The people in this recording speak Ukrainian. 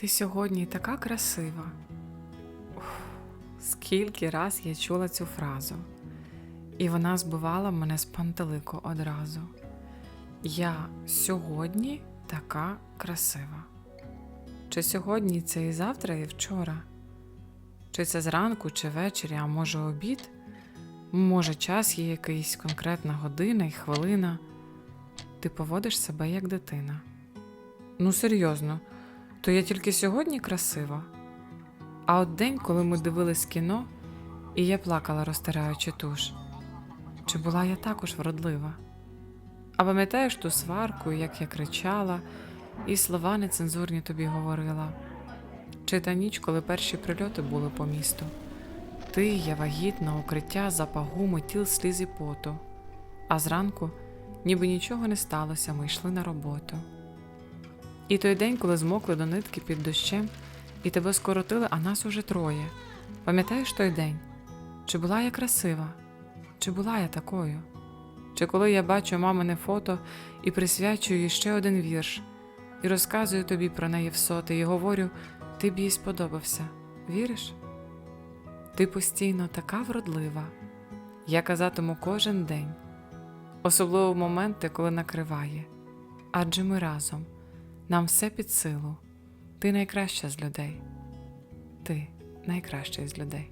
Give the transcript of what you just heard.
Ти сьогодні така красива. Ух, скільки раз я чула цю фразу, і вона збивала мене з пантелику одразу. Я сьогодні така красива. Чи сьогодні це і завтра, і вчора? Чи це зранку, чи ввечері, а може обід? Може, час є якийсь конкретна година і хвилина. Ти поводиш себе як дитина. Ну, серйозно, то я тільки сьогодні красива. А от день, коли ми дивились кіно, і я плакала, розтираючи туш. Чи була я також вродлива? А пам'ятаєш ту сварку, як я кричала, і слова нецензурні тобі говорила? Чи та ніч, коли перші прильоти були по місту? Ти, я вагітна, укриття, запах гуми, тіл сліз і поту. А зранку, ніби нічого не сталося, ми йшли на роботу. І той день, коли змокли до нитки під дощем, і тебе скоротили, а нас уже троє. Пам'ятаєш той день? Чи була я красива? Чи була я такою? Чи коли я бачу мамине фото і присвячую їй ще один вірш, і розказую тобі про неї в соти, і говорю, ти б їй сподобався. Віриш? Ти постійно така вродлива. Я казатиму кожен день, особливо в моменти, коли накриває. Адже ми разом, нам все під силу. Ти найкраща з людей. Ти найкращий з людей.